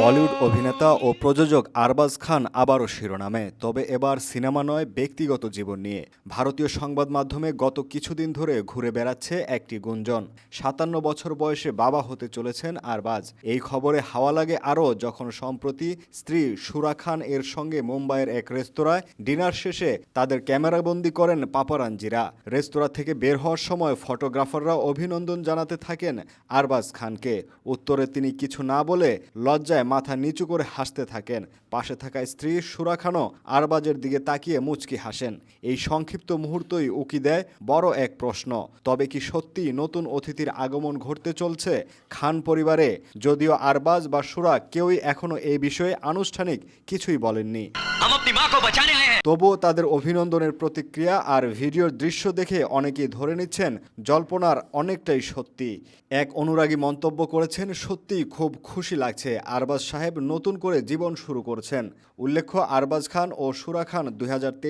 বলিউড অভিনেতা ও প্রযোজক আরবাজ খান আবারও শিরোনামে, তবে এবার সিনেমা নয়, ব্যক্তিগত জীবন নিয়ে। ভারতীয় সংবাদ মাধ্যমে গত কিছুদিন ধরে ঘুরে বেড়াচ্ছে একটি গুঞ্জন। সাতান্ন বছর বয়সে বাবা হতে চলেছেন আরবাজ। এই খবরে হাওয়া লাগে আরও যখন সম্প্রতি স্ত্রী সুরা খান এর সঙ্গে মুম্বাইয়ের এক রেস্তোরাঁয় ডিনার শেষে তাদের ক্যামেরাবন্দি করেন পাপারাঞ্জিরা রেস্তোরাঁ থেকে বের হওয়ার সময় ফটোগ্রাফাররা অভিনন্দন জানাতে থাকেন আরবাজ খানকে। উত্তরে তিনি কিছু না বলে লজ্জায় মাথা নিচু করে হাসতে থাকেন। পাশে থাকা স্ত্রী সুরা খানও আরবাজের দিকে তাকিয়ে মুচকি হাসেন। এই সংক্ষিপ্ত মুহূর্তই উকি দেয় বড় এক প্রশ্ন, তবে কি সত্যি নতুন অতিথির আগমন ঘটতে চলছে? খান পরিবারে যদিও আরবাজ বা সুরা কেউই এখনও এই বিষয়ে আনুষ্ঠানিক কিছুই বলেননি। हम अपनी माँ को बचाने आए हैं তবুও তাদের অভিনন্দনের প্রতিক্রিয়া আর ভিডিওর দৃশ্য দেখে অনেকেই ধরে নিচ্ছেন জল্পনার অনেকটাই সত্যি এক অনুরাগী মন্তব্য করেছেন সত্যিই খুব খুশি লাগছে আরবাজ সাহেব নতুন করে জীবন শুরু করছেন উল্লেখ্য আরবাজ খান ও সুরা খান দুই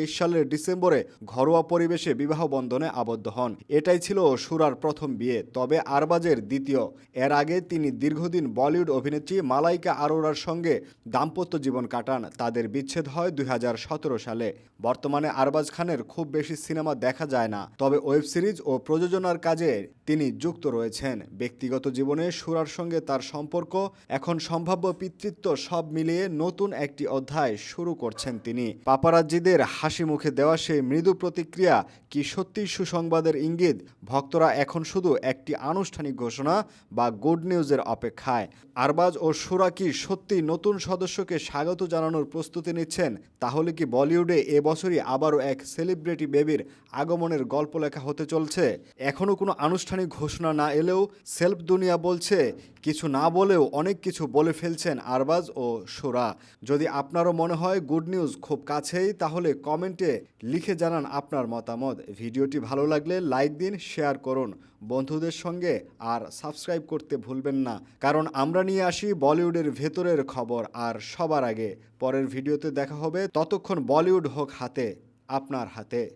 সালের ডিসেম্বরে ঘরোয়া পরিবেশে বিবাহ বন্ধনে আবদ্ধ হন এটাই ছিল সুরার প্রথম বিয়ে তবে আরবাজের দ্বিতীয় এর আগে তিনি দীর্ঘদিন বলিউড অভিনেত্রী মালাইকা আরোরার সঙ্গে দাম্পত্য জীবন কাটান তাদের বিচ্ছেদ হয় দুই হাজার সতেরো সালে। বর্তমানে আরবাজ খানের খুব বেশি সিনেমা দেখা যায় না, তবে ওয়েব সিরিজ ও প্রযোজনার কাজে তিনি যুক্ত রয়েছেন। ব্যক্তিগত জীবনে সুরার সঙ্গে তার সম্পর্ক, এখন সম্ভাব্য পিতৃত্ব সব মিলিয়ে নতুন একটি অধ্যায় শুরু করছেন তিনি। পাপারাজ্জিদের হাসি মুখে দেওয়া সেই মৃদু প্রতিক্রিয়া কি সত্যি সুসংবাদের ইঙ্গিত? ভক্তরা এখন শুধু একটি আনুষ্ঠানিক ঘোষণা বা গুড নিউজের অপেক্ষায়। আরবাজ ও সুরা কি সত্যি নতুন সদস্যকে স্বাগত জানানোর প্রস্তুতি নিচ্ছেন তাহলে কি বলিউডে এবছরই আবারও এক সেলিব্রিটি বেবির আগমনের গল্প লেখা হতে চলছে? এখনও কোনো আনুষ্ঠানিক ঘোষণা না এলেও সেলফ দুনিয়া বলছে কিছু না বলেও অনেক কিছু বলে ফেলছেন আরবাজ ও সুরা। যদি আপনারও মনে হয় গুড নিউজ খুব কাছেই, তাহলে কমেন্টে লিখে জানান আপনার মতামত। ভিডিওটি ভালো লাগলে লাইক দিন, শেয়ার করুন। বন্ধুদের সঙ্গে আর সাবস্ক্রাইব করতে ভুলবেন না। কারণ আমরা নিয়ে আসি বলিউডের ভেতরের খবর আর সবার আগে। পরের ভিডিওতে দেখা হবে। ততক্ষণ বলিউড হোক হাতে, আপনার হাতে।